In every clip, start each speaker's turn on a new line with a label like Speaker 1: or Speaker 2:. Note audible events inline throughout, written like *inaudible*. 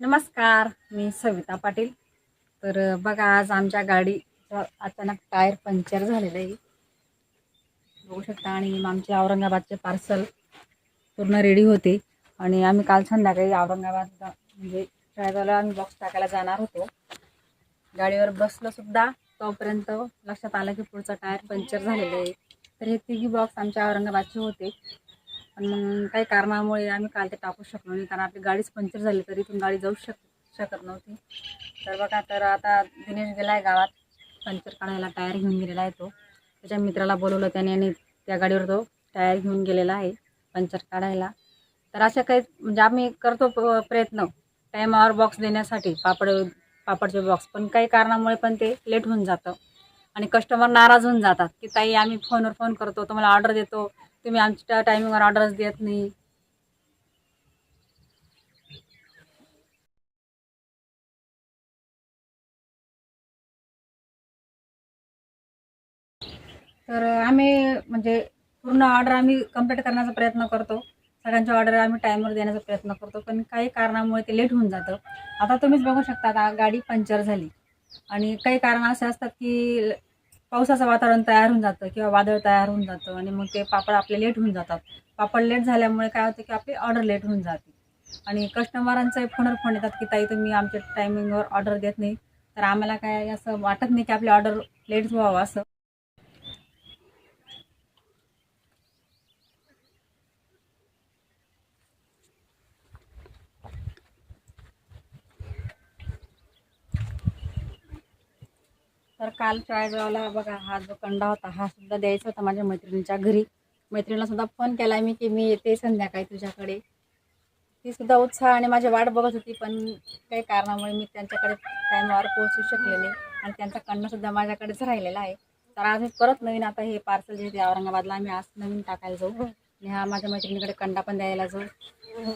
Speaker 1: नमस्कार मी सविता पाटील. तर बघा आज आमच्या गाडीचं अचानक टायर पंक्चर झालेलं आहे. बघू शकता आणि आमचे औरंगाबादचे पार्सल पूर्ण रेडी होते. आणि आम्ही काल संध्याकाळी औरंगाबाद म्हणजे ड्रायव्हरला आम्ही बॉक्स टाकायला जाणार होतो. गाडीवर बसलो सुद्धा तोपर्यंत लक्षात आलं की पुढचा टायर पंक्चर झालेलं आहे. तर हे तिघी बॉक्स आमच्या औरंगाबादचे होते. पण मग काही कारणामुळे आम्ही काल ते टाकू शकलो नाही. कारण आपली गाडीच पंक्चर झाली तरी इथून गाडी जाऊ शक शकत नव्हती. तर बघा तर आता दिनेश गेला आहे गावात. पंक्चर काढायला टायर घेऊन गेलेला आहे तो. त्याच्या मित्राला बोलवलं त्याने आणि त्या गाडीवर तो टायर घेऊन गेलेला आहे पंक्चर काढायला. तर अशा काही म्हणजे आम्ही करतो प- प्रयत्न. टायमावर बॉक्स देण्यासाठी पापड पापडचे बॉक्स पण काही कारणामुळे पण ते लेट होऊन जातं. आणि कस्टमर नाराज होऊन जातात की ताई आम्ही फोनवर फोन करतो तुम्हाला ऑर्डर देतो. तुम्ही आमच्या टायमिंगवर ऑर्डरच देत नाही. तर आम्ही म्हणजे पूर्ण ऑर्डर आम्ही कंप्लीट करण्याचा प्रयत्न करतो. सगळ्यांच्या ऑर्डर आम्ही टाईमवर देण्याचा प्रयत्न करतो. पण काही कारणामुळे ते लेट होऊन जातं. आता तुम्हीच बघू शकता आता गाडी पंक्चर झाली. आणि काही कारण असे असतात की पावसाचं वातावरण तयार होऊन जातं किंवा वादळ तयार होऊन जातं आणि मग ते पापड आपले लेट होऊन जातात. पापड लेट झाल्यामुळे काय होतं की आपली ऑर्डर लेट होऊन जाते. आणि कस्टमरांचे फोनवर फोन येतात की ताई तुम्ही आमच्या टायमिंगवर ऑर्डर देत नाही. तर आम्हाला काय असं वाटत नाही की आपली ऑर्डर लेट व्हावं असं. तर काल चाळीसगावला बघा हा जो कंडा होता हा सुद्धा द्यायचा होता माझ्या मैत्रिणीच्या घरी. मैत्रिणीला सुद्धा फोन केला मी की मी येते संध्याकाळी तुझ्याकडे. ती सुद्धा उत्साह आणि माझी वाट बघत होती पण काही कारणामुळे मी त्यांच्याकडे टायमावर पोहोचू शकले नाही आणि त्यांचा कंडा सुद्धा माझ्याकडेच राहिलेला आहे. तर आज मी परत नवीन आता हे पार्सल जे ते औरंगाबादला आम्ही आज नवीन टाकायला जाऊ. आणि हा माझ्या मैत्रिणीकडे कंडा पण द्यायला जाऊ.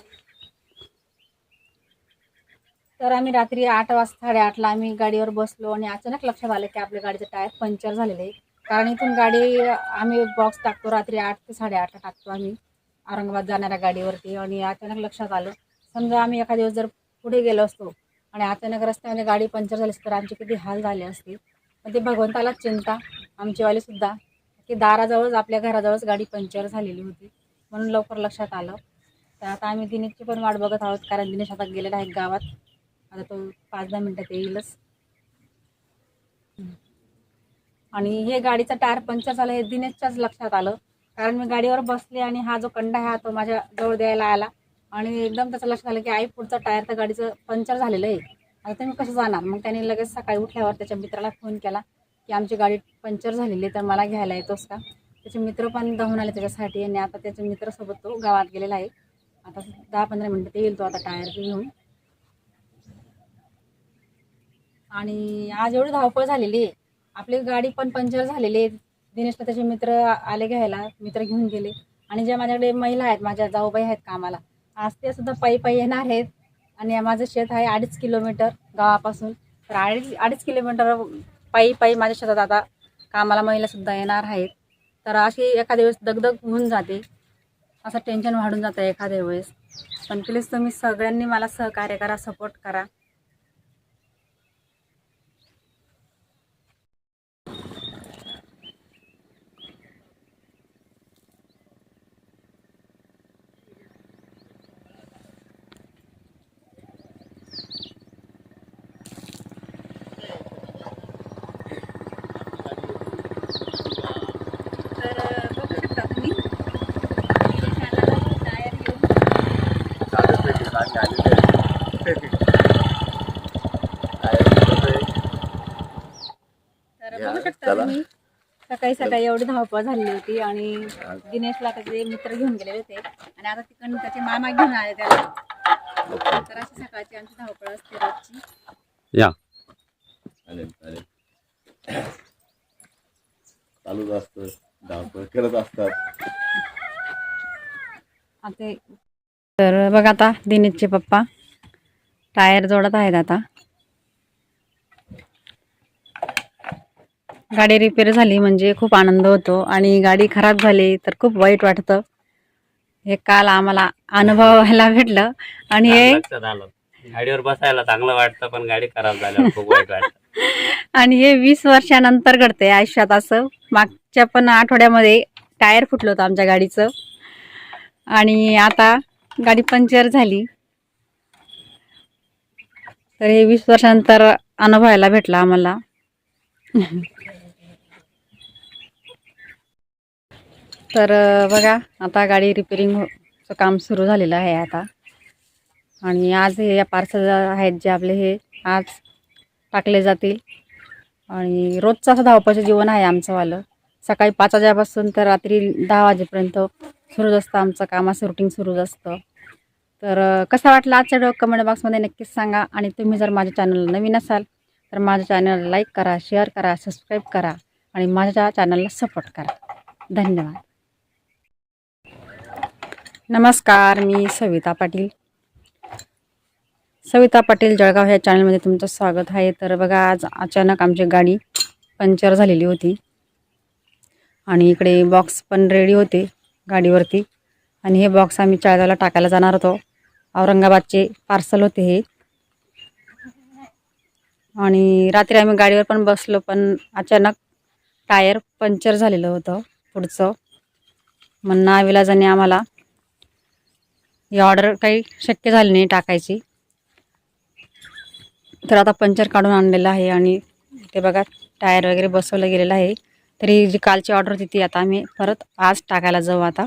Speaker 1: तर आम्ही रात्री आठ वाजता साडेआठला आम्ही गाडीवर बसलो आणि अचानक लक्षात आलं की आपल्या गाडीचं टायर पंक्चर झालेलं आहे. कारण इथून गाडी आम्ही बॉक्स टाकतो रात्री आठ ते साडेआठला टाकतो आम्ही औरंगाबाद जाणाऱ्या गाडीवरती. आणि अचानक लक्षात आलं समजा आम्ही एखाद दिवस जर पुढे गेलो असतो आणि अचानक रस्त्यामध्ये गाडी पंक्चर झाली असती तर आमचे किती हाल झाले असते. पण ते भगवंतालाच चिंता आमचीवाली सुद्धा की दाराजवळच आपल्या घराजवळच गाडी पंक्चर झालेली होती. म्हणून लवकर लक्षात आलं. तर आता आम्ही दिनेशची पण वाट बघत आहोत कारण दिनेश आता गेलेला आहे गावात. आता तो पाच दहा मिनटात येईलच. आणि हे गाडीचा टायर पंक्चर झालं हे दिनेशच्याच लक्षात आलं. कारण मी गाडीवर बसले आणि हा जो कंडा आहे हा तो माझ्या जवळ द्यायला आला. आणि एकदम त्याचं लक्षात आलं की आई पुढचा टायर तर गाडीचं पंक्चर झालेलं आहे. आता तुम्ही कसं जाणार? मग त्याने लगेच सकाळी उठल्यावर त्याच्या मित्राला फोन केला की आमची गाडी पंक्चर झालेली आहे तर मला घ्यायला येतोस का? त्याचे मित्र पण धावून आले त्याच्यासाठी आणि आता त्याच्या मित्रासोबत तो गावात गेलेला आहे. आता दहा पंधरा मिनटात येईल तो आता टायर घेऊन. आणि आज एवढी धावपळ झालेली आहे. आपली गाडी पण पंक्चर झालेली आहे. दिनेशला त्याचे मित्र आले घ्यायला मित्र घेऊन गेले. आणि ज्या माझ्याकडे महिला आहेत माझ्या जाऊबाई आहेत कामाला आज ते सुद्धा पायी पायी येणार आहेत. आणि माझं शेत आहे अडीच किलोमीटर गावापासून. तर अडीच अडीच किलोमीटर पायी पायी माझ्या शेतात आता कामाला महिलासुद्धा येणार आहेत. तर अशी एखाद्या वेळेस दगदग होऊन जाते. असं टेन्शन वाढून जातं एखाद्या वेळेस. पण प्लीज तुम्ही सगळ्यांनी मला सहकार्य करा सपोर्ट करा तर बघू शकता तुम्ही टायर घेऊन तर
Speaker 2: या,
Speaker 1: बघू शकता
Speaker 2: चला.
Speaker 1: तुम्ही सकाळी सकाळी एवढी धावपळ झालेली होती आणि दिनेशला त्याचे मित्र घेऊन गेलेले होते. आणि आता तिकडून त्याचे मामा घेऊन आले त्याला. तर अशी सकाळची आमची धावपळ असते रोजची.
Speaker 3: या.
Speaker 2: चालेल चालेल. चालूच असतं. धावपळ करत असतात.
Speaker 1: आता तर बघा आता दिनेशचे पप्पा टायर जोडत आहेत आता. गाडी रिपेअर झाली म्हणजे खूप आनंद होतो आणि गाडी खराब झाली तर खूप वाईट वाटतं. हे काल आम्हाला अनुभवायला भेटलं आणि हे
Speaker 3: गाडीवर बसायला चांगलं वाटतं पण गाडी खराब झाल्यावर खूप वाईट वाटतं. *laughs*
Speaker 1: आणि हे वीस वर्षानंतर घडतंय आयुष्यात असं. मागच्या पण आठवड्यामध्ये टायर फुटलं होतं आमच्या गाडीचं. आणि आता गाडी पंक्चर झाली. तर हे वीस वर्षानंतर अनुभवायला भेटला आम्हाला. तर बघा आता गाडी रिपेरिंगचं हो- काम सुरू झालेलं आहे आता. आणि आज हे या पार्सल आहेत जे आपले हे आज टाकले जातील. आणि रोजचं असं धावपाचं जीवन आहे आमचंवालं सकाळी पाच वाजेपासून तर रात्री दहा वाजेपर्यंत सुरूच असतं आमचं कामाचं रुटीन सुरूच असतं. तर कसा वाटला आजचा व्हिडिओ कमेंट बॉक्समध्ये नक्कीच सांगा आणि तुम्ही जर माझ्या चॅनलला नवीन असाल तर माझ्या चॅनलला लाईक करा शेअर करा सबस्क्राईब करा आणि माझ्या चॅनलला सपोर्ट करा. धन्यवाद. नमस्कार मी सविता पाटील. सविता पाटील जळगाव ह्या चॅनलमध्ये तुमचं स्वागत आहे. तर बघा आज अचानक आमची गाडी पंक्चर झालेली होती. आणि इकडे बॉक्स पण रेडी होते. गाडीवरती. आणि हे बॉक्स आम्ही चाळगावला टाकायला जाणार होतो. औरंगाबादचे पार्सल होते हे. आणि रात्री आम्ही गाडीवर पण बसलो पण अचानक टायर पंक्चर झालेलं होतं पुढचं. मग नाविलाजाने आम्हाला. ही ऑर्डर काही शक्य झाली नाही टाकायची. तर आता पंक्चर काढून आणलेलं आहे आणि ते बघा टायर वगैरे बसवलं गेलेलं आहे. तरी जी कालची ऑर्डर होती ती आता आम्ही परत आज टाकायला जाऊ आता.